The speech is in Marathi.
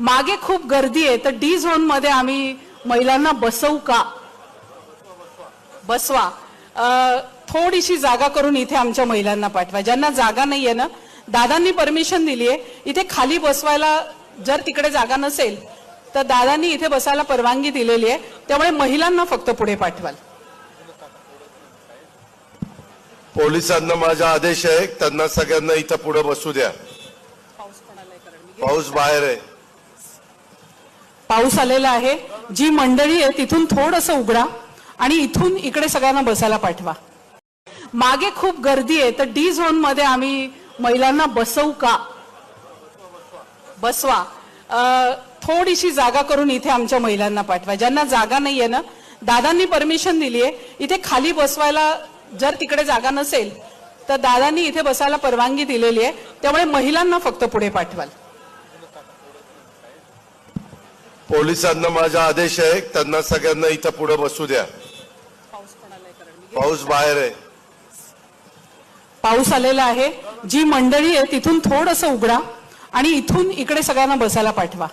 मागे खूप गर्दी आहे तर डी झोनमध्ये आम्ही महिलांना बसवू का? बसवा. थोडीशी जागा करून इथे आमच्या महिलांना पाठवा. ज्यांना जागा नाहीये ना दादांनी परमिशन दिली आहे इथे खाली बसवायला जर तिकडे जागा नसेल तर दादांनी इथे बसायला परवानगी दिलेली आहे त्यामुळे महिलांना फक्त पुढे पाठवाल. पोलिसांना माझा आदेश आहे त्यांना सगळ्यांना इथं पुढे बसू द्या. पाऊस बाहेर आहे. पाऊस आलेला आहे. जी मंडळी आहे तिथून थोडंसं उघडा आणि इथून इकडे सगळ्यांना बसायला पाठवा. मागे खूप गर्दी आहे तर डी झोनमध्ये आम्ही महिलांना बसवू का? बसवा. थोडीशी जागा करून इथे आमच्या महिलांना पाठवा. ज्यांना जागा नाहीये ना दादांनी परमिशन दिली आहे इथे खाली बसवायला जर तिकडे जागा नसेल तर दादांनी इथे बसायला परवानगी दिलेली आहे त्यामुळे महिलांना फक्त पुढे पाठवाल. पोलिसांना माझा आदेश आहे त्यांना सगळ्यांना इथं पुढे बसू द्या. पाऊस बाहेर आहे. पाऊस आलेला आहे. जी मंडळी आहे तिथून थोडस उघडा आणि इथून इकडे सगळ्यांना बसायला पाठवा.